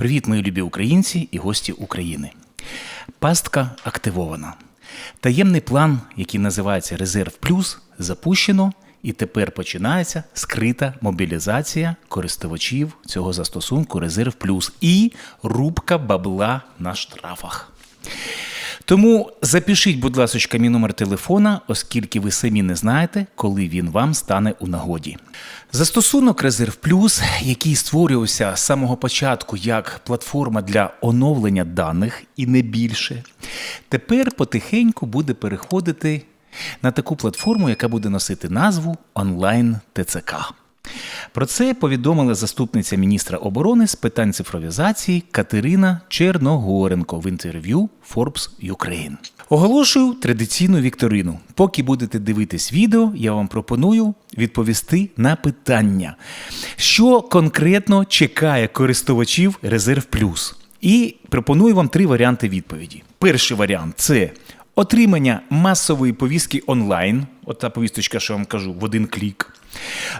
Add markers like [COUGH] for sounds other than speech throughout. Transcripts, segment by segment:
Привіт, мої любі українці і гості України. Пастка активована. Таємний план, який називається Резерв Плюс, запущено, і тепер починається скрита мобілізація користувачів цього застосунку Резерв Плюс і рубка бабла на штрафах. Тому запишіть, будь ласка, мій номер телефона, оскільки ви самі не знаєте, коли він вам стане у нагоді. Застосунок Резерв Плюс, який створювався з самого початку як платформа для оновлення даних і не більше, тепер потихеньку буде переходити на таку платформу, яка буде носити назву онлайн ТЦК. Про це повідомила заступниця міністра оборони з питань цифровізації Катерина Черногоренко в інтерв'ю Forbes Ukraine. Оголошую традиційну вікторину. Поки будете дивитись відео, я вам пропоную відповісти на питання, що конкретно чекає користувачів Резерв Плюс. І пропоную вам три варіанти відповіді. Перший варіант це отримання масової повістки онлайн. От та повісточка, що я вам кажу, в один клік.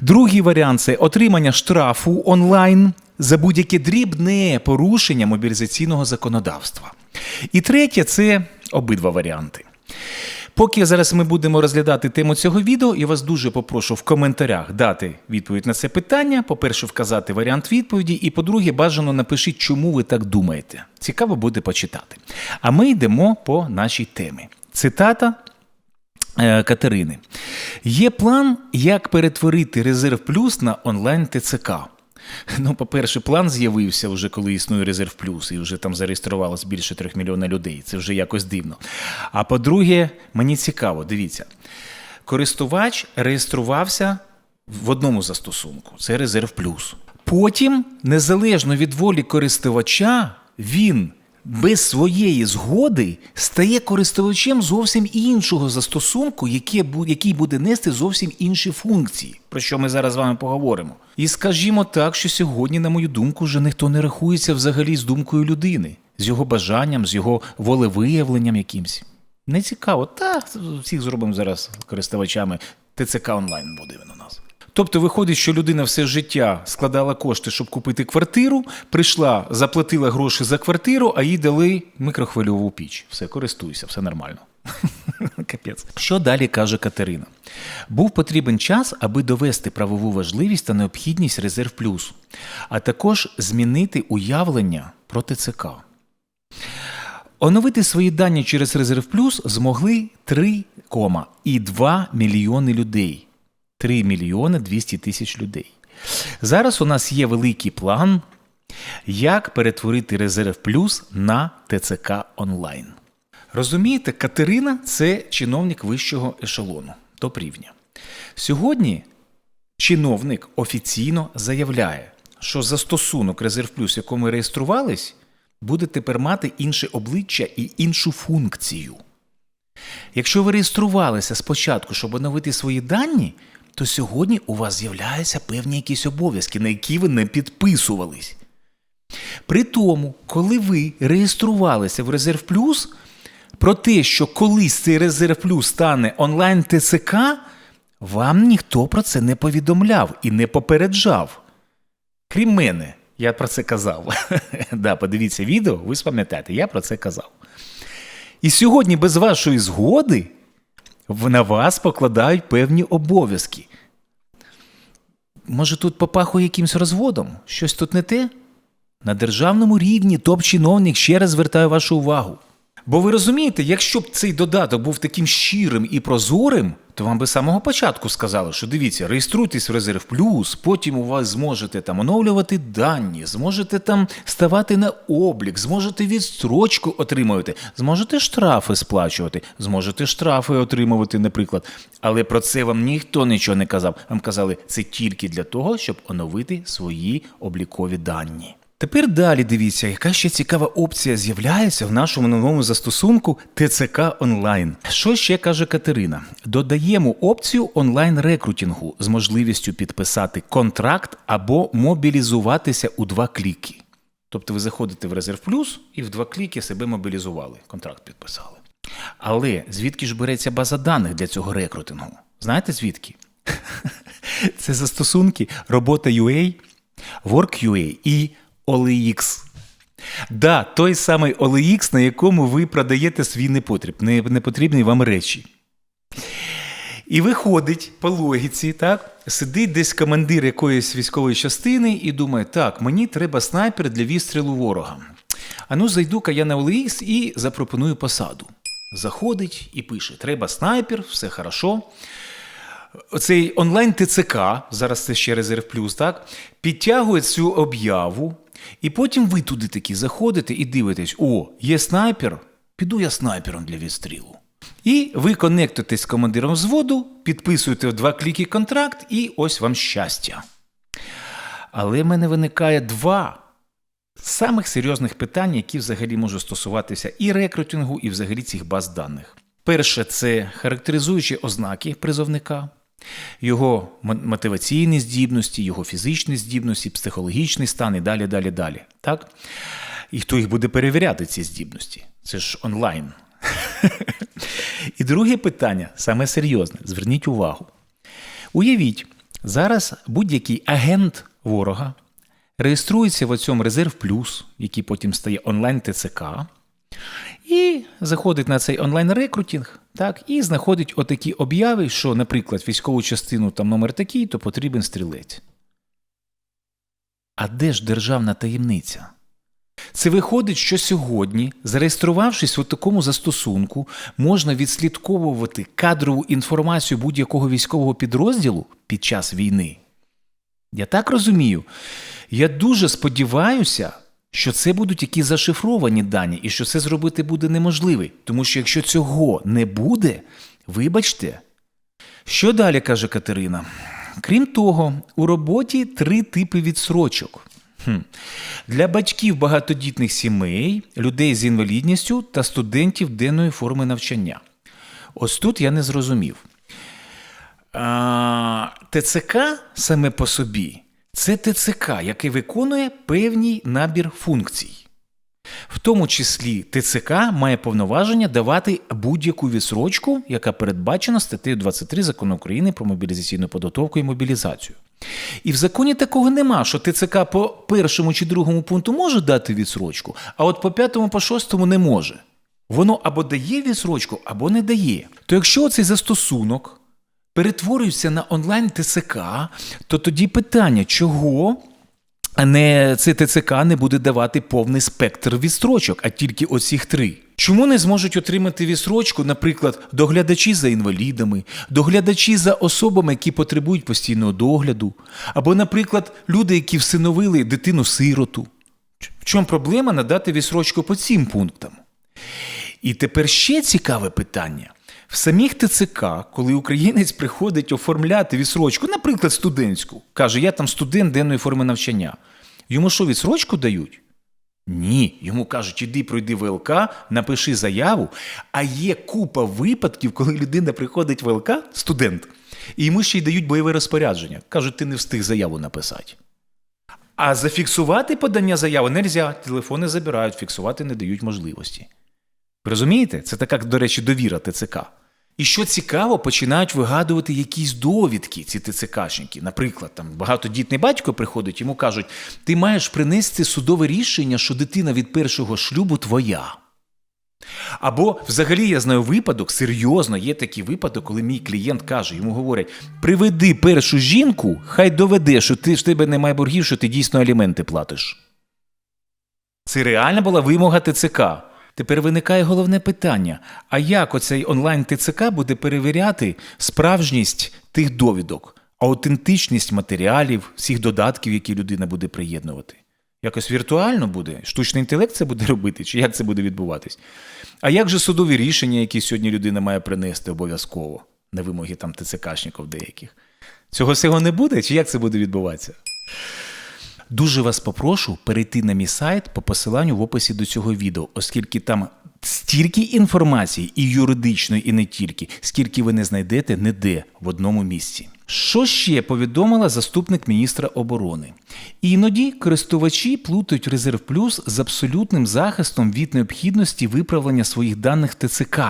Другий варіант це отримання штрафу онлайн за будь-яке дрібне порушення мобілізаційного законодавства. І третє це обидва варіанти. Поки зараз ми будемо розглядати тему цього відео, я вас дуже попрошу в коментарях дати відповідь на це питання. По-перше, вказати варіант відповіді, і по-друге, бажано напишіть, чому ви так думаєте. Цікаво буде почитати. А ми йдемо по нашій темі. Цитата Катерини. Є план, як перетворити резерв плюс на онлайн ТЦК. Ну, по-перше, план з'явився вже коли існує резерв плюс, і вже там зареєструвалось більше трьох мільйонів людей. Це вже якось дивно. А по-друге, мені цікаво, дивіться, користувач реєструвався в одному застосунку це резерв плюс. Потім, незалежно від волі користувача, він без своєї згоди стає користувачем зовсім іншого застосунку, який буде нести зовсім інші функції, про що ми зараз з вами поговоримо. І скажімо так, що сьогодні, на мою думку, вже ніхто не рахується взагалі з думкою людини, з його бажанням, з його волевиявленням якимсь. Не цікаво, та всіх зробимо зараз користувачами. ТЦК онлайн буде нас. Тобто виходить, що людина все життя складала кошти, щоб купити квартиру, прийшла, заплатила гроші за квартиру, а їй дали микрохвильову піч. Все, користуйся, все нормально. [LAUGHS] Капець. Що далі каже Катерина? Був потрібен час, аби довести правову важливість та необхідність резерв плюс, а також змінити уявлення про ТЦК. Оновити свої дані через Резерв Плюс змогли 3,2 мільйони людей. 3 мільйони 200 тисяч людей. Зараз у нас є великий план, як перетворити Резерв Плюс на ТЦК онлайн. Розумієте, Катерина це чиновник вищого ешелону, топ-рівня. Сьогодні чиновник офіційно заявляє, що застосунок Резерв Плюс, якому ми реєструвались, буде тепер мати інше обличчя і іншу функцію. Якщо ви реєструвалися спочатку, щоб оновити свої дані, то сьогодні у вас з'являються певні якісь обов'язки, на які ви не підписувались. При тому, коли ви реєструвалися в Резерв Плюс, про те, що колись цей Резерв Плюс стане онлайн ТЦК, вам ніхто про це не повідомляв і не попереджав. Крім мене, я про це казав. [LAUGHS] да, подивіться відео, ви спам'ятаєте, я про це казав. І сьогодні без вашої згоди на вас покладають певні обов'язки. Може, тут попахує якимсь розводом? Щось тут не те? На державному рівні топ-чиновник ще раз звертаю вашу увагу. Бо ви розумієте, якщо б цей додаток був таким щирим і прозорим, то вам би з самого початку сказали, що дивіться, реєструйтесь в Резерв Плюс, потім у вас зможете там оновлювати дані, зможете там ставати на облік, зможете відстрочку отримувати, зможете штрафи сплачувати, зможете штрафи отримувати, наприклад. Але про це вам ніхто нічого не казав. Вам казали, це тільки для того, щоб оновити свої облікові дані. Тепер далі дивіться, яка ще цікава опція з'являється в нашому новому застосунку ТЦК онлайн. Що ще каже Катерина? Додаємо опцію онлайн рекрутингу з можливістю підписати контракт або мобілізуватися у два кліки. Тобто ви заходите в Резерв Плюс і в два кліки себе мобілізували, контракт підписали. Але звідки ж береться база даних для цього рекрутингу? Знаєте звідки? [LAUGHS] Це застосунки робота.ua, Work.ua і OLX. Да, той самий OLX, на якому ви продаєте свій непотріб, не- непотрібні вам речі. І виходить по логіці, так? Сидить десь командир якоїсь військової частини і думає, так, мені треба снайпер для відстрілу ворога. А ну зайду-ка я на OLX і запропоную посаду. Заходить і пише: треба снайпер, все хорошо. Оцей онлайн ТЦК, зараз це ще резерв плюс, так, підтягує цю об'яву, і потім ви туди такі заходите і дивитесь: о, є снайпер, піду я снайпером для відстрілу. І ви конектуєтесь з командиром взводу, підписуєте в два кліки контракт, і ось вам щастя. Але в мене виникає два самих серйозних питань, які взагалі можуть стосуватися і рекрутингу, і взагалі цих баз даних. Перше, це характеризуючі ознаки призовника, його мотиваційні здібності, його фізичні здібності, психологічний стан і далі, далі, далі. Так? І хто їх буде перевіряти, ці здібності? Це ж онлайн. І друге питання, саме серйозне, зверніть увагу. Уявіть, зараз будь-який агент ворога реєструється в цьому резерв плюс, який потім стає онлайн ТЦК, і заходить на цей онлайн-рекрутинг, так, і знаходить отакі обяви, що, наприклад, військову частину там номер такий, то потрібен стрілець. А де ж державна таємниця? Це виходить, що сьогодні, зареєструвавшись у такому застосунку, можна відслідковувати кадрову інформацію будь-якого військового підрозділу під час війни. Я так розумію. Я дуже сподіваюся, що це будуть якісь зашифровані дані, і що це зробити буде неможливо. Тому що якщо цього не буде, вибачте. Що далі каже Катерина? Крім того, у роботі три типи відсрочок. Для батьків багатодітних сімей, людей з інвалідністю та студентів денної форми навчання. Ось тут я не зрозумів. А, ТЦК саме по собі це ТЦК, який виконує певний набір функцій. В тому числі ТЦК має повноваження давати будь-яку відсрочку, яка передбачена статтею 23 закону України про мобілізаційну підготовку і мобілізацію. І в законі такого нема, що ТЦК по першому чи другому пункту може дати відсрочку, а от по п'ятому, по шостому не може. Воно або дає відсрочку, або не дає. То якщо цей застосунок перетворюється на онлайн ТЦК, то тоді питання, чого не це ТЦК не буде давати повний спектр відстрочок, а тільки оцих три. Чому не зможуть отримати відстрочку, наприклад, доглядачі за інвалідами, доглядачі за особами, які потребують постійного догляду, або, наприклад, люди, які всиновили дитину-сироту? В чому проблема надати відстрочку по цим пунктам? І тепер ще цікаве питання. В самих ТЦК, коли українець приходить оформляти відсрочку, наприклад, студентську, каже, я там студент денної форми навчання. Йому що, відсрочку дають? Ні, йому кажуть, іди пройди ВЛК, напиши заяву. А є купа випадків, коли людина приходить в ВЛК, студент, і йому ще й дають бойове розпорядження. Кажуть, ти не встиг заяву написати. А зафіксувати подання заяви не можна, телефони забирають, фіксувати не дають можливості. Розумієте? Це така, до речі, довіра ТЦК. І що цікаво, починають вигадувати якісь довідки, ці ТЦКшники. Наприклад, там багатодітний батько приходить, йому кажуть, ти маєш принести судове рішення, що дитина від першого шлюбу твоя. Або взагалі я знаю випадок, серйозно, є такий випадок, коли мій клієнт каже, йому говорять: приведи першу жінку, хай доведе, що ти в тебе немає боргів, що ти дійсно аліменти платиш. Це реальна була вимога ТЦК. Тепер виникає головне питання: а як оцей онлайн ТЦК буде перевіряти справжність тих довідок, аутентичність матеріалів, всіх додатків, які людина буде приєднувати? Якось віртуально буде? Штучний інтелект це буде [LAUGHS] робити, чи як це буде відбуватись? А як же судові рішення, які сьогодні людина має принести обов'язково на вимоги там ТЦКшників деяких? Цього всього не буде, чи як це буде відбуватися? Дуже вас попрошу перейти на мій сайт по посиланню в описі до цього відео, оскільки там стільки інформації, і юридичної, і не тільки, скільки ви не знайдете ніде в одному місці. Що ще повідомила заступник міністра оборони? Іноді користувачі плутають резерв плюс з абсолютним захистом від необхідності виправлення своїх даних ТЦК.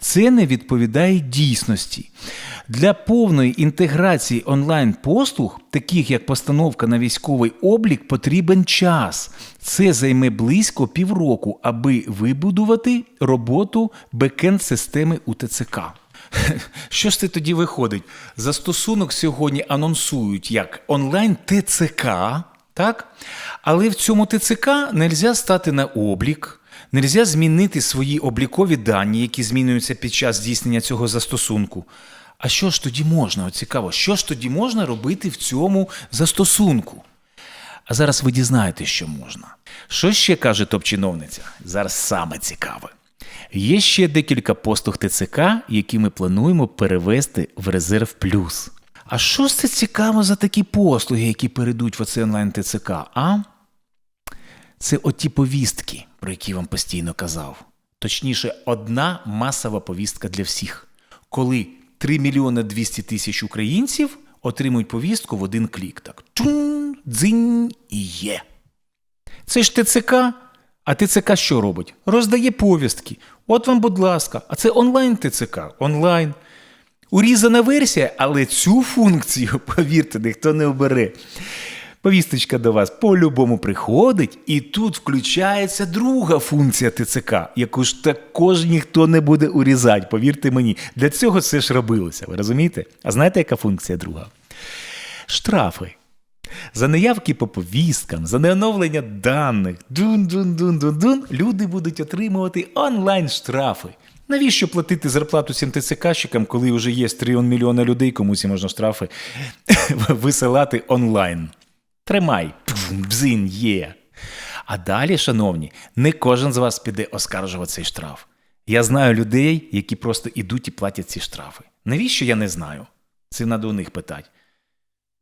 Це не відповідає дійсності. Для повної інтеграції онлайн-послуг, таких як постановка на військовий облік, потрібен час. Це займе близько півроку, аби вибудувати роботу бекенд-системи у ТЦК. [LAUGHS] Що ж це тоді виходить? Застосунок сьогодні анонсують як онлайн ТЦК, так? але в цьому ТЦК не можна стати на облік. Нельзя змінити свої облікові дані, які змінюються під час здійснення цього застосунку. А що ж тоді можна? Цікаво, що ж тоді можна робити в цьому застосунку? А зараз ви дізнаєтесь, що можна. Що ще каже топ-чиновниця? Зараз саме цікаве. Є ще декілька послуг ТЦК, які ми плануємо перевести в резерв плюс. А що ж це цікаво за такі послуги, які перейдуть в оцей онлайн ТЦК? А? Це оті повістки, про які вам постійно казав. Точніше, одна масова повістка для всіх, коли 3 мільйони 200 тисяч українців отримують повістку в один клік. Так чун, дзинь і є. Це ж ТЦК. А ТЦК що робить? Роздає повістки. От вам, будь ласка, а це онлайн ТЦК. Онлайн. Урізана версія, але цю функцію, [LAUGHS] повірте, ніхто не обере. Повісточка до вас по-любому приходить, і тут включається друга функція ТЦК, яку ж також ніхто не буде урізати, повірте мені. Для цього це ж робилося, ви розумієте? А знаєте, яка функція друга? Штрафи. За неявки по повісткам, за неоновлення даних, дун-дун-дун-дун-дун, люди будуть отримувати онлайн штрафи. Навіщо платити зарплату цим ТЦКщикам, коли вже є 3 мільйона людей, комусь можна штрафи [LAUGHS] висилати онлайн? Тримай, бзин є. А далі, шановні, не кожен з вас піде оскаржувати цей штраф. Я знаю людей, які просто ідуть і платять ці штрафи. Навіщо я не знаю? Це треба у них питати.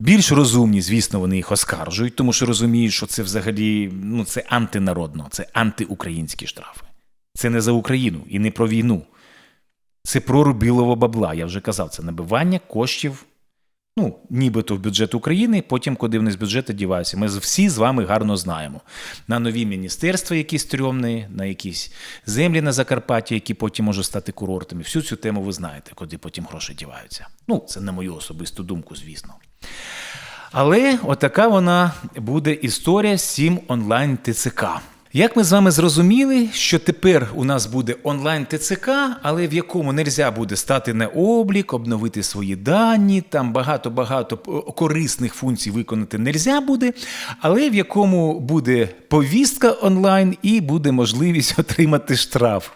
Більш розумні, звісно, вони їх оскаржують, тому що розуміють, що це взагалі ну, це антинародно, це антиукраїнські штрафи. Це не за Україну і не про війну. Це про рубілово бабла. Я вже казав, це набивання коштів, ну, нібито в бюджет України, потім, куди вони з бюджету діваються. Ми всі з вами гарно знаємо. На нові міністерства, які стрьомні, на якісь землі на Закарпатті, які потім можуть стати курортами. Всю цю тему ви знаєте, куди потім гроші діваються. Ну, це на мою особисту думку, звісно. Але отака вона буде історія з цим онлайн ТЦК. Як ми з вами зрозуміли, що тепер у нас буде онлайн ТЦК, але в якому не можна буде стати на облік, обновити свої дані, там багато-багато корисних функцій виконати не можна буде, але в якому буде повістка онлайн і буде можливість [LAUGHS] отримати штраф.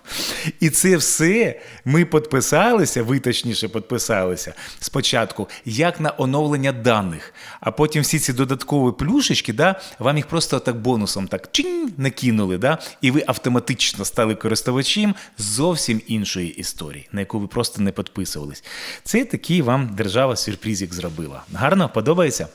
І це все ми підписалися, ви точніше підписалися спочатку, як на оновлення даних, а потім всі ці додаткові плюшечки, да, вам їх просто так бонусом так чинь накинули кинули, да? і ви автоматично стали користувачем зовсім іншої історії, на яку ви просто не підписувались. Це такий вам держава сюрпризик зробила. Гарно подобається?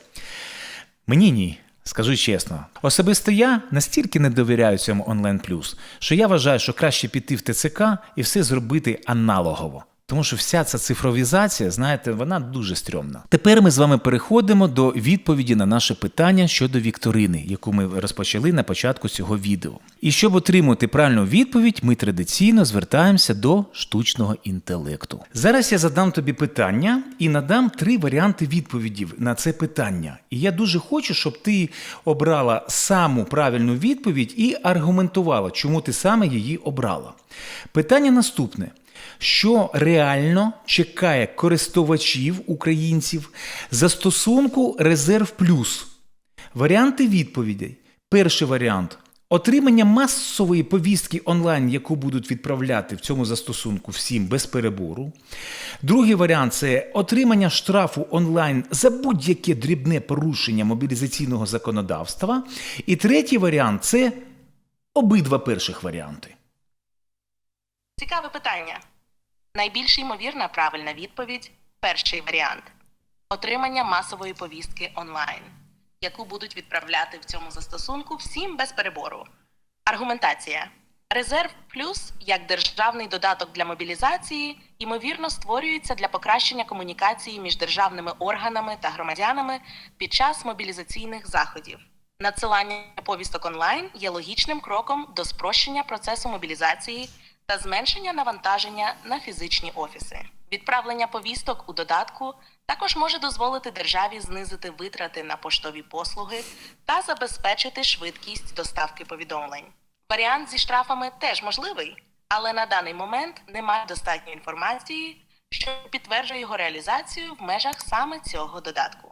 Мені ні. Скажу чесно, особисто я настільки не довіряю цьому онлайн плюс, що я вважаю, що краще піти в ТЦК і все зробити аналогово. Тому що вся ця цифровізація, знаєте, вона дуже стрьомна. Тепер ми з вами переходимо до відповіді на наше питання щодо вікторини, яку ми розпочали на початку цього відео. І щоб отримати правильну відповідь, ми традиційно звертаємося до штучного інтелекту. Зараз я задам тобі питання і надам три варіанти відповідів на це питання. І я дуже хочу, щоб ти обрала саму правильну відповідь і аргументувала, чому ти саме її обрала. Питання наступне що реально чекає користувачів українців застосунку Резерв Плюс. Варіанти відповідей. Перший варіант. Отримання масової повістки онлайн, яку будуть відправляти в цьому застосунку всім без перебору. Другий варіант це отримання штрафу онлайн за будь-яке дрібне порушення мобілізаційного законодавства. І третій варіант це обидва перших варіанти. Цікаве питання. Найбільш ймовірна правильна відповідь перший варіант отримання масової повістки онлайн, яку будуть відправляти в цьому застосунку всім без перебору. Аргументація. Резерв Плюс як державний додаток для мобілізації ймовірно створюється для покращення комунікації між державними органами та громадянами під час мобілізаційних заходів. Надсилання повісток онлайн є логічним кроком до спрощення процесу мобілізації та зменшення навантаження на фізичні офіси. Відправлення повісток у додатку також може дозволити державі знизити витрати на поштові послуги та забезпечити швидкість доставки повідомлень. Варіант зі штрафами теж можливий, але на даний момент немає достатньої інформації, що підтверджує його реалізацію в межах саме цього додатку.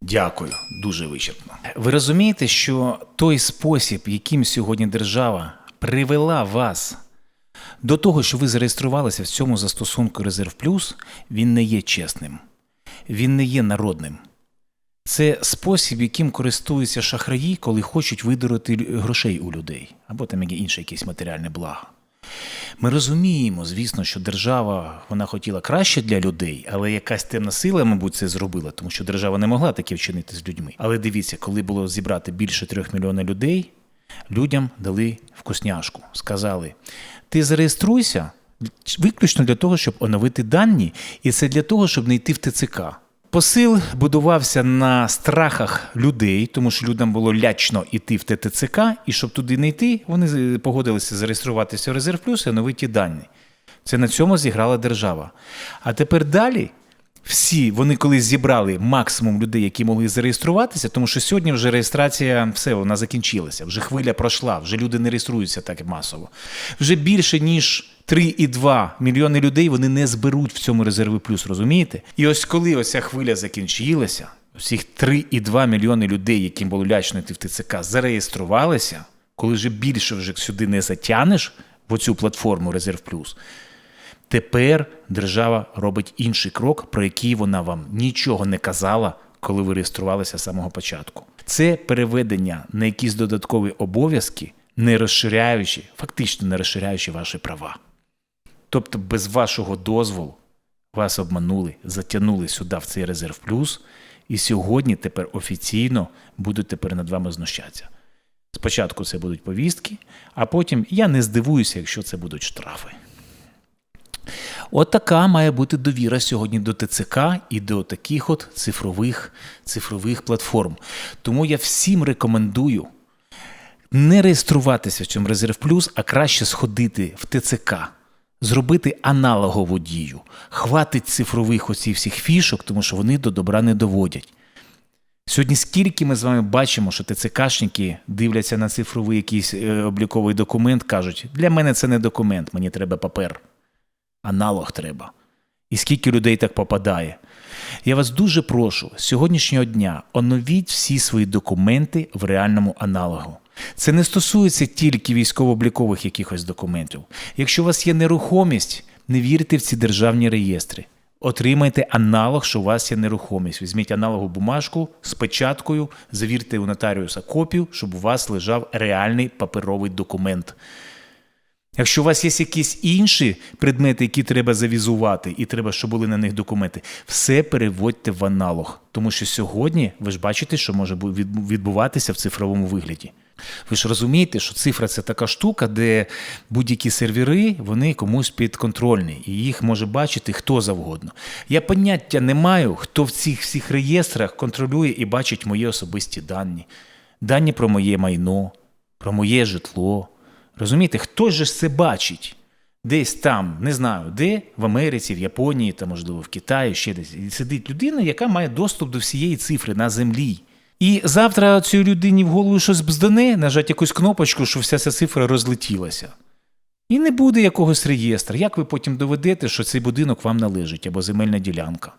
Дякую, дуже вичерпно. Ви розумієте, що той спосіб, яким сьогодні держава привела вас до того, що ви зареєструвалися в цьому застосунку Резерв Плюс, він не є чесним, він не є народним. Це спосіб, яким користуються шахраї, коли хочуть видурити грошей у людей або там які інше якісь матеріальне благо. Ми розуміємо, звісно, що держава вона хотіла краще для людей, але якась темна сила, мабуть, це зробила, тому що держава не могла таке вчинити з людьми. Але дивіться, коли було зібрати більше трьох мільйонів людей, людям дали вкусняшку. Сказали: ти зареєструйся виключно для того, щоб оновити дані, і це для того, щоб не йти в ТЦК. Посил будувався на страхах людей, тому що людям було лячно йти в ТТЦК, і щоб туди не йти, вони погодилися зареєструватися в Резерв Плюс і оновити дані. Це на цьому зіграла держава. А тепер далі всі вони колись зібрали максимум людей, які могли зареєструватися, тому що сьогодні вже реєстрація все вона закінчилася. Вже хвиля пройшла, вже люди не реєструються так масово. Вже більше ніж 3,2 мільйони людей вони не зберуть в цьому резерві плюс, розумієте? І ось коли оця хвиля закінчилася, всіх 3,2 мільйони людей, яким було лячно йти в ТЦК, зареєструвалися, коли вже більше вже сюди не затянеш в оцю платформу Резерв Плюс. Тепер держава робить інший крок, про який вона вам нічого не казала, коли ви реєструвалися з самого початку. Це переведення на якісь додаткові обов'язки, не розширяючи, фактично не розширяючи ваші права. Тобто, без вашого дозволу вас обманули, затягнули сюди в цей резерв плюс, і сьогодні тепер офіційно будуть тепер над вами знущатися. Спочатку це будуть повістки, а потім я не здивуюся, якщо це будуть штрафи. От має бути довіра сьогодні до ТЦК і до таких от цифрових, цифрових платформ. Тому я всім рекомендую не реєструватися в цьому резерв плюс, а краще сходити в ТЦК, зробити аналогову дію. Хватить цифрових оці всіх фішок, тому що вони до добра не доводять. Сьогодні скільки ми з вами бачимо, що ТЦКшники дивляться на цифровий якийсь е, обліковий документ, кажуть, для мене це не документ, мені треба папер аналог треба. І скільки людей так попадає. Я вас дуже прошу з сьогоднішнього дня оновіть всі свої документи в реальному аналогу. Це не стосується тільки військово-облікових якихось документів. Якщо у вас є нерухомість, не вірте в ці державні реєстри. Отримайте аналог, що у вас є нерухомість. Візьміть аналогу бумажку з печаткою, завірте у нотаріуса копію, щоб у вас лежав реальний паперовий документ. Якщо у вас є якісь інші предмети, які треба завізувати, і треба, щоб були на них документи, все переводьте в аналог. Тому що сьогодні ви ж бачите, що може відбуватися в цифровому вигляді. Ви ж розумієте, що цифра це така штука, де будь-які сервери вони комусь підконтрольні, і їх може бачити хто завгодно. Я поняття не маю, хто в цих всіх реєстрах контролює і бачить мої особисті дані, дані про моє майно, про моє житло. Розумієте, хто ж це бачить? Десь там, не знаю, де, в Америці, в Японії, та, можливо, в Китаї, ще десь. І сидить людина, яка має доступ до всієї цифри на землі. І завтра цій людині в голову щось бздане, нажать якусь кнопочку, що вся ця цифра розлетілася. І не буде якогось реєстру. Як ви потім доведете, що цей будинок вам належить або земельна ділянка?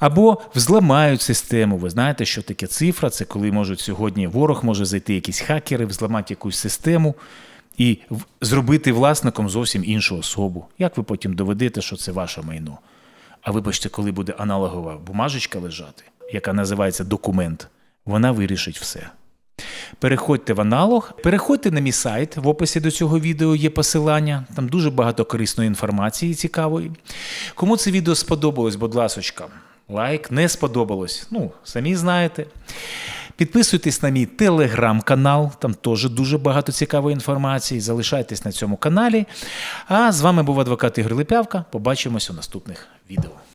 Або взламають систему. Ви знаєте, що таке цифра? Це коли можуть сьогодні ворог може зайти, якісь хакери, взламати якусь систему і зробити власником зовсім іншу особу. Як ви потім доведете, що це ваше майно? А вибачте, коли буде аналогова бумажечка лежати, яка називається документ, вона вирішить все. Переходьте в аналог, переходьте на мій сайт. В описі до цього відео є посилання. Там дуже багато корисної інформації цікавої. Кому це відео сподобалось, будь ласочка, лайк не сподобалось. Ну, самі знаєте. Підписуйтесь на мій телеграм-канал, там теж дуже багато цікавої інформації. Залишайтесь на цьому каналі. А з вами був адвокат Ігор Липявка. Побачимось у наступних відео.